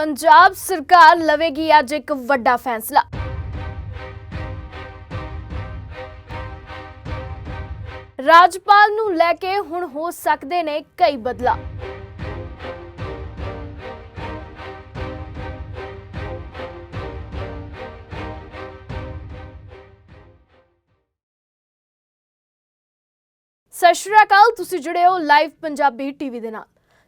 ਪੰਜਾਬ ਸਰਕਾਰ ਲਵੇਗੀ ਅੱਜ ਇੱਕ ਵੱਡਾ ਫੈਸਲਾ। ਰਾਜਪਾਲ ਨੂੰ ਲੈ ਕੇ ਹੁਣ ਹੋ ਸਕਦੇ ਨੇ ਕਈ ਬਦਲਾ ਸਤਿ ਸ਼੍ਰੀ ਅਕਾਲ, ਤੁਸੀਂ ਜੁੜੇ ਹੋ ਲਾਈਵ ਪੰਜਾਬੀ ਟੀਵੀ ਦੇ ਨਾਲ।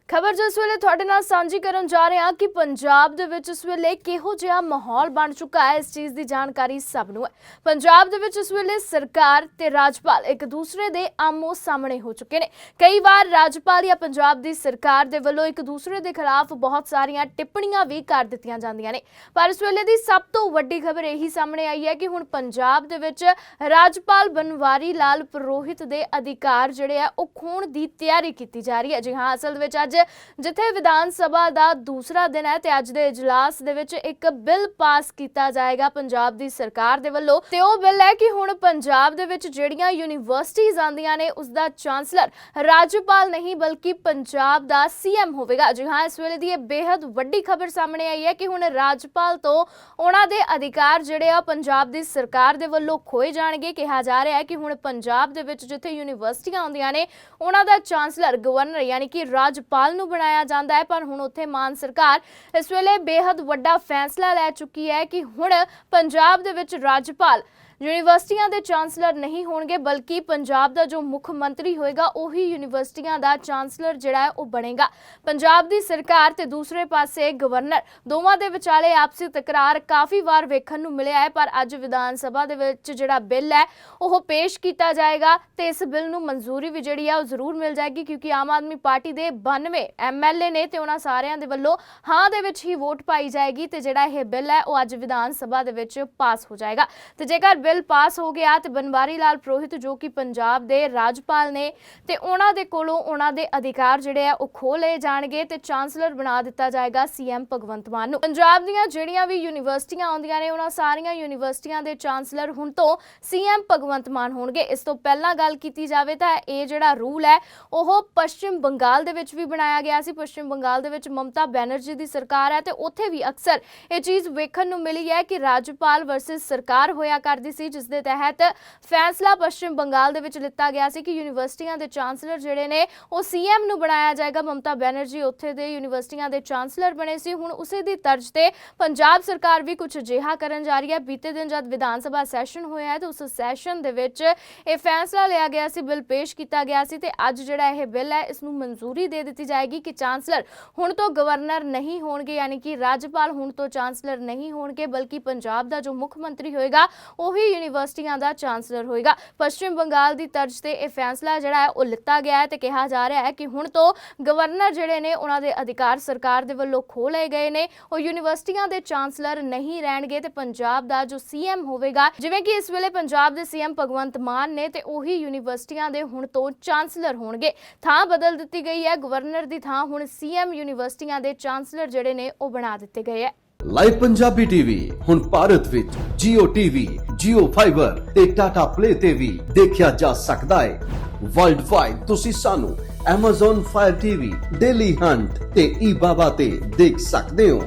ਖਬਰ ਜਿਸ ਵੇਲੇ ਤੁਹਾਡੇ ਨਾਲ ਸਾਂਝੀ ਕਰਨ ਜਾ ਰਹੇ ਹਾਂ ਕਿ ਪੰਜਾਬ ਦੇ ਵਿੱਚ ਇਸ ਵੇਲੇ ਕਿਹੋ ਜਿਹਾ ਮਾਹੌਲ ਬਣ ਚੁੱਕਾ ਹੈ, ਇਸ ਚੀਜ਼ ਦੀ ਜਾਣਕਾਰੀ ਸਭ ਨੂੰ ਹੈ। ਪੰਜਾਬ ਦੇ ਵਿੱਚ ਇਸ ਵੇਲੇ ਸਰਕਾਰ ਤੇ ਰਾਜਪਾਲ ਇੱਕ ਦੂਸਰੇ ਦੇ ਆਮੋ ਸਾਹਮਣੇ ਹੋ ਚੁੱਕੇ ਨੇ। ਕਈ ਵਾਰ ਰਾਜਪਾਲ ਜਾਂ ਪੰਜਾਬ ਦੀ ਸਰਕਾਰ ਦੇ ਵੱਲੋਂ ਇੱਕ ਦੂਸਰੇ ਦੇ ਖਿਲਾਫ ਬਹੁਤ ਸਾਰੀਆਂ ਟਿੱਪਣੀਆਂ ਵੀ ਕਰ ਦਿੱਤੀਆਂ ਜਾਂਦੀਆਂ ਨੇ। ਪਰ ਇਸ ਵੇਲੇ ਦੀ ਸਭ ਤੋਂ ਵੱਡੀ ਖਬਰ ਇਹੀ ਸਾਹਮਣੇ ਆਈ ਹੈ ਕਿ ਹੁਣ ਪੰਜਾਬ ਦੇ ਵਿੱਚ ਰਾਜਪਾਲ ਬਨਵਾਰੀ ਲਾਲ ਪੁਰੋਹਿਤ ਦੇ ਅਧਿਕਾਰ ਜਿਹੜੇ ਆ, ਉਹ ਖੋਣ ਦੀ ਤਿਆਰੀ ਕੀਤੀ ਜਾ ਰਹੀ ਹੈ। ਜੀ ਹਾਂ, ਅਸਲ ਵਿੱਚ ਅੱਜ ਜਿੱਥੇ ਵਿਧਾਨ ਸਭਾ ਦਾ ਦੂਸਰਾ ਦਿਨ ਹੈ ਤੇ ਅੱਜ ਦੇ ਇਜਲਾਸ ਦੇ ਵਿੱਚ ਇੱਕ ਬਿੱਲ ਪਾਸ ਕੀਤਾ ਜਾਏਗਾ ਪੰਜਾਬ ਦੀ ਸਰਕਾਰ ਦੇ ਵੱਲੋਂ। ਤੇ ਉਹ ਬਿੱਲ ਹੈ ਕਿ ਹੁਣ ਪੰਜਾਬ ਦੇ ਵਿੱਚ ਜਿਹੜੀਆਂ ਯੂਨੀਵਰਸਿਟੀਆਂ ਆਉਂਦੀਆਂ ਨੇ, ਉਸ ਦਾ ਚਾਂਸਲਰ ਰਾਜਪਾਲ ਨਹੀਂ, ਬਲਕਿ ਪੰਜਾਬ ਦਾ ਸੀਐਮ ਹੋਵੇਗਾ। ਜੀ ਹਾਂ, ਇਸ ਵੇਲੇ ਦੀ ਇਹ ਬੇहद ਵੱਡੀ ਖਬਰ ਸਾਹਮਣੇ ਆਈ ਹੈ ਕਿ ਹੁਣ ਰਾਜਪਾਲ ਤੋਂ ਉਹਨਾਂ ਦੇ ਅਧਿਕਾਰ ਜਿਹੜੇ ਆ ਪੰਜਾਬ ਦੀ ਸਰਕਾਰ ਦੇ ਵੱਲੋਂ ਖੋਏ ਜਾਣਗੇ। ਕਿਹਾ ਜਾ ਰਿਹਾ ਹੈ ਕਿ ਹੁਣ ਪੰਜਾਬ ਦੇ ਵਿੱਚ ਜਿੱਥੇ ਯੂਨੀਵਰਸਿਟੀਆਂ ਆਉਂਦੀਆਂ ਨੇ, ਉਹਨਾਂ ਦਾ ਚਾਂਸਲਰ ਗਵਰਨਰ, ਯਾਨੀ ਕਿ ਰਾਜਪਾਲ ਨੂੰ ਬਣਾਇਆ ਜਾਂਦਾ ਹੈ, ਪਰ ਹੁਣ ਉੱਥੇ ਮਾਨ ਸਰਕਾਰ ਇਸ ਵੇਲੇ ਬੇਹੱਦ ਵੱਡਾ ਫੈਸਲਾ ਲੈ ਚੁੱਕੀ ਹੈ ਕਿ ਹੁਣ ਪੰਜਾਬ ਦੇ ਵਿੱਚ ਰਾਜਪਾਲ ਯੂਨੀਵਰਸਿਟੀਆਂ ਦੇ ਚਾਂਸਲਰ ਨਹੀਂ ਹੋਣਗੇ, ਬਲਕਿ ਪੰਜਾਬ ਦਾ ਜੋ ਮੁੱਖ ਮੰਤਰੀ ਹੋਏਗਾ, ਉਹੀ ਯੂਨੀਵਰਸਿਟੀਆਂ ਦਾ ਚਾਂਸਲਰ ਜਿਹੜਾ ਹੈ, ਉਹ ਬਣੇਗਾ। ਪੰਜਾਬ ਦੀ ਸਰਕਾਰ ਤੇ ਦੂਸਰੇ ਪਾਸੇ ਗਵਰਨਰ ਦੋਵਾਂ ਦੇ ਵਿਚਾਲੇ ਆਪਸੀ ਤਕਰਾਰ ਕਾਫੀ ਵਾਰ ਵੇਖਣ ਨੂੰ ਮਿਲਿਆ ਹੈ, ਪਰ ਅੱਜ ਵਿਧਾਨ ਸਭਾ ਦੇ ਵਿੱਚ ਜਿਹੜਾ ਬਿੱਲ ਹੈ, ਉਹ ਪੇਸ਼ ਕੀਤਾ ਜਾਏਗਾ ਤੇ ਇਸ ਬਿੱਲ ਨੂੰ ਮਨਜ਼ੂਰੀ ਵੀ ਜਿਹੜੀ ਹੈ, ਉਹ ਜ਼ਰੂਰ ਮਿਲ ਜਾਏਗੀ, ਕਿਉਂਕਿ ਆਮ ਆਦਮੀ ਪਾਰਟੀ ਦੇ 92 ਐਮਐਲਏ ਨੇ ਤੇ ਉਹਨਾਂ ਸਾਰਿਆਂ ਦੇ ਵੱਲੋਂ ਹਾਂ ਦੇ ਵਿੱਚ ਹੀ ਵੋਟ ਪਾਈ ਜਾਏਗੀ ਤੇ ਜਿਹੜਾ ਇਹ ਬਿੱਲ ਹੈ, ਉਹ ਅੱਜ ਵਿਧਾਨ ਸਭਾ ਦੇ ਵਿੱਚ ਪਾਸ ਹੋ ਜਾਏਗਾ। ਤੇ ਜੇਕਰ ਬਿੱਲ ਪਾਸ ਹੋ ਗਿਆ ਤੇ ਬਨਵਾਰੀ ਲਾਲ ਪੁਰੋਹਿਤ ਜੋ ਕਿ ਪੰਜਾਬ ਦੇ ਰਾਜਪਾਲ ਨੇ ਤੇ ਉਹਨਾਂ ਦੇ ਕੋਲੋਂ ਉਹਨਾਂ ਦੇ ਅਧਿਕਾਰ ਜਿਹੜੇ ਆ ਉਹ ਖੋ ਲਏ ਜਾਣਗੇ ਤੇ ਚਾਂਸਲਰ ਬਣਾ ਦਿੱਤਾ ਜਾਏਗਾ ਸੀਐਮ ਭਗਵੰਤ ਮਾਨ ਨੂੰ। ਪੰਜਾਬ ਦੀਆਂ ਜਿਹੜੀਆਂ ਵੀ ਯੂਨੀਵਰਸਿਟੀਆਂ ਆਉਂਦੀਆਂ ਨੇ, ਉਹਨਾਂ ਸਾਰੀਆਂ ਯੂਨੀਵਰਸਿਟੀਆਂ ਦੇ ਚਾਂਸਲਰ ਹੁਣ ਤੋਂ ਸੀਐਮ ਭਗਵੰਤ ਮਾਨ ਹੋਣਗੇ। ਇਸ ਤੋਂ ਪਹਿਲਾਂ ਗੱਲ ਕੀਤੀ ਜਾਵੇ ਤਾਂ ਇਹ ਜਿਹੜਾ ਰੂਲ ਹੈ, ਉਹ ਪੱਛਮ ਬੰਗਾਲ ਦੇ ਵਿੱਚ ਵੀ ਬਣਾਇਆ ਗਿਆ ਸੀ। ਪੱਛਮ ਬੰਗਾਲ ਦੇ ਵਿੱਚ ਮਮਤਾ ਬੈਨਰਜੀ ਦੀ ਸਰਕਾਰ ਹੈ ਤੇ ਉੱਥੇ ਵੀ ਅਕਸਰ ਇਹ ਚੀਜ਼ ਵੇਖਣ ਨੂੰ ਮਿਲੀ ਹੈ ਕਿ ਰਾਜਪਾਲ ਵਰਸਸ ਸਰਕਾਰ ਹੋਇਆ ਕਰਦੀ ਸੀ, ਜਿਸ ਦੇ ਤਹਿਤ ਫੈਸਲਾ ਪੱਛਮ ਬੰਗਾਲ ਦੇ ਵਿੱਚ ਲਿੱਤਾ ਗਿਆ ਸੀ ਕਿ ਯੂਨੀਵਰਸਿਟੀਆਂ ਦੇ ਚਾਂਸਲਰ ਜਿਹੜੇ ਨੇ, ਉਹ ਸੀਐਮ ਨੂੰ ਬਣਾਇਆ ਜਾਏਗਾ। ਮਮਤਾ ਬੈਨਰਜੀ ਉੱਥੇ ਦੇ ਯੂਨੀਵਰਸਿਟੀਆਂ ਦੇ ਚਾਂਸਲਰ ਬਣੇ ਸੀ। ਹੁਣ ਉਸੇ ਦੀ ਤਰਜ਼ ਤੇ ਪੰਜਾਬ ਸਰਕਾਰ ਵੀ ਕੁਝ ਅਜਿਹਾ ਕਰਨ ਜਾ ਰਹੀ ਹੈ। ਬੀਤੇ ਦਿਨ ਜਦ ਵਿਧਾਨ ਸਭਾ ਸੈਸ਼ਨ ਹੋਇਆ ਹੈ ਉਸ ਸੈਸ਼ਨ ਦੇ ਵਿੱਚ ਇਹ ਫੈਸਲਾ ਲਿਆ ਗਿਆ ਸੀ, ਬਿੱਲ ਪੇਸ਼ ਕੀਤਾ ਗਿਆ ਸੀ ਤੇ ਅੱਜ ਜਿਹੜਾ ਇਹ ਬਿੱਲ ਹੈ, ਇਸ ਨੂੰ ਮਨਜ਼ੂਰੀ ਦੇ ਦਿੱਤੀ ਜਾਏਗੀ ਕਿ ਚਾਂਸਲਰ ਹੁਣ ਤੋਂ ਗਵਰਨਰ ਨਹੀਂ ਹੋਣਗੇ, ਯਾਨੀ ਕਿ ਰਾਜਪਾਲ ਹੁਣ ਤੋਂ ਚਾਂਸਲਰ ਨਹੀਂ ਹੋਣਗੇ, ਬਲਕਿ ਪੰਜਾਬ ਦਾ ਜੋ ਮੁੱਖ ਮੰਤਰੀ ਹੋਏਗਾ, ਉਹੀ ਯੂਨੀਵਰਸਿਟੀਆਂ ਦਾ ਚਾਂਸਲਰ ਹੋਏਗਾ। ਪੱਛਮ ਬੰਗਾਲ ਦੀ ਤਰਜ਼ ਤੇ ਇਹ ਫੈਸਲਾ ਜਿਹੜਾ ਹੈ ਉਹ ਲਿੱਤਾ ਗਿਆ ਹੈ ਤੇ ਕਿਹਾ ਜਾ ਰਿਹਾ ਹੈ ਕਿ ਹੁਣ ਤੋਂ ਗਵਰਨਰ ਜਿਹੜੇ ਨੇ ਉਹਨਾਂ ਦੇ ਅਧਿਕਾਰ ਸਰਕਾਰ ਦੇ ਵੱਲੋਂ ਖੋਹ ਲਏ ਗਏ ਨੇ। ਉਹ ਯੂਨੀਵਰਸਿਟੀਆਂ ਦੇ ਚਾਂਸਲਰ ਨਹੀਂ ਰਹਿਣਗੇ ਤੇ ਪੰਜਾਬ ਦਾ ਜੋ ਸੀਐਮ ਹੋਵੇਗਾ ਜਿਵੇਂ ਕਿ ਇਸ ਵੇਲੇ ਪੰਜਾਬ ਦੇ ਸੀਐਮ ਭਗਵੰਤ ਮਾਨ ਨੇ ਤੇ ਉਹੀ ਯੂਨੀਵਰਸਿਟੀਆਂ ਦੇ ਹੁਣ ਤੋਂ ਚਾਂਸਲਰ ਹੋਣਗੇ। ਥਾਂ ਬਦਲ ਦਿੱਤੀ ਗਈ ਹੈ ਗਵਰਨਰ ਦੀ ਥਾਂ ਹੁਣ ਸੀਐਮ ਯੂਨੀਵਰਸਿਟੀਆਂ ਦੇ ਚਾਂਸਲਰ ਜਿਹੜੇ ਨੇ ਉਹ ਬਣਾ ਦਿੱਤੇ ਗਏ ਹੈ। ਲਾਈਵ ਪੰਜਾਬੀ ਟੀਵੀ ਹੁਣ ਭਾਰਤ ਵਿੱਚ Jio TV, Jio Fiber ਤੇ Tata Play ਤੇ ਵੀ ਦੇਖਿਆ ਜਾ ਸਕਦਾ ਹੈ। ਵਰਲਡ ਵਾਈਡ ਤੁਸੀਂ ਸਾਨੂੰ Amazon Fire TV, Daily Hunt ਤੇ eBaba ਤੇ ਦੇਖ ਸਕਦੇ ਹੋ।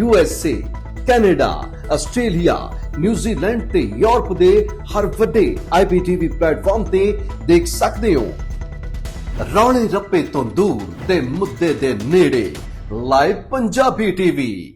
USA, Canada, Australia, New Zealand ਤੇ ਯੂਰਪ ਦੇ ਹਰ ਵੱਡੇ IPTV ਪਲੇਟਫਾਰਮ ਤੇ ਦੇਖ ਸਕਦੇ ਹੋ। ਰੌਲੇ ਰੱਪੇ ਤੋਂ ਦੂਰ ਤੇ ਮੁੱਦੇ ਦੇ ਨੇੜੇ ਲਾਈਵ ਪੰਜਾਬੀ ਟੀਵੀ